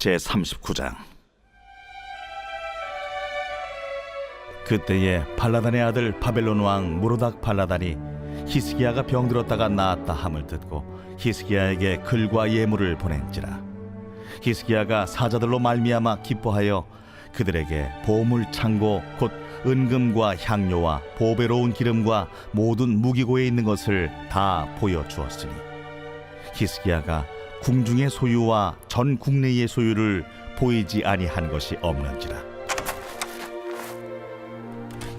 제 39장. 그때에 발라단의 아들 바벨론 왕 무로닥 발라단이 히스기야가 병들었다가 나았다 함을 듣고 히스기야에게 글과 예물을 보낸지라. 히스기야가 사자들로 말미암아 기뻐하여 그들에게 보물 창고 곧 은금과 향료와 보배로운 기름과 모든 무기고에 있는 것을 다 보여 주었으니 히스기야가 궁중의 소유와 전 국내의 소유를 보이지 아니한 것이 없는지라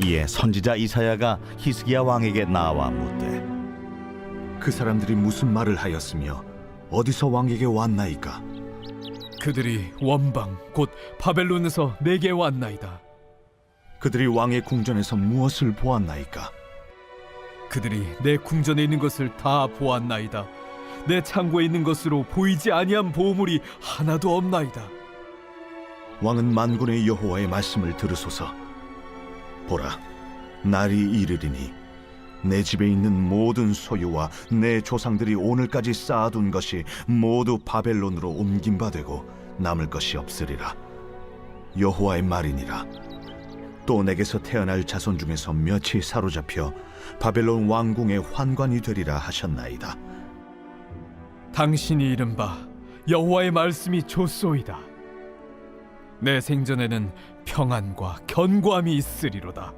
이에 선지자 이사야가 히스기야 왕에게 나와 묻되 그 사람들이 무슨 말을 하였으며 어디서 왕에게 왔나이까? 그들이 원방 곧 바벨론에서 내게 왔나이다. 그들이 왕의 궁전에서 무엇을 보았나이까? 그들이 내 궁전에 있는 것을 다 보았나이다. 내 창고에 있는 것으로 보이지 아니한 보물이 하나도 없나이다. 왕은 만군의 여호와의 말씀을 들으소서. 보라, 날이 이르리니 내 집에 있는 모든 소유와 내 조상들이 오늘까지 쌓아둔 것이 모두 바벨론으로 옮긴 바 되고 남을 것이 없으리라. 여호와의 말이니라. 또 내게서 태어날 자손 중에서 몇이 사로잡혀 바벨론 왕궁의 환관이 되리라 하셨나이다. 당신이 이른바 여호와의 말씀이 좋소이다. 내 생전에는 평안과 견고함이 있으리로다.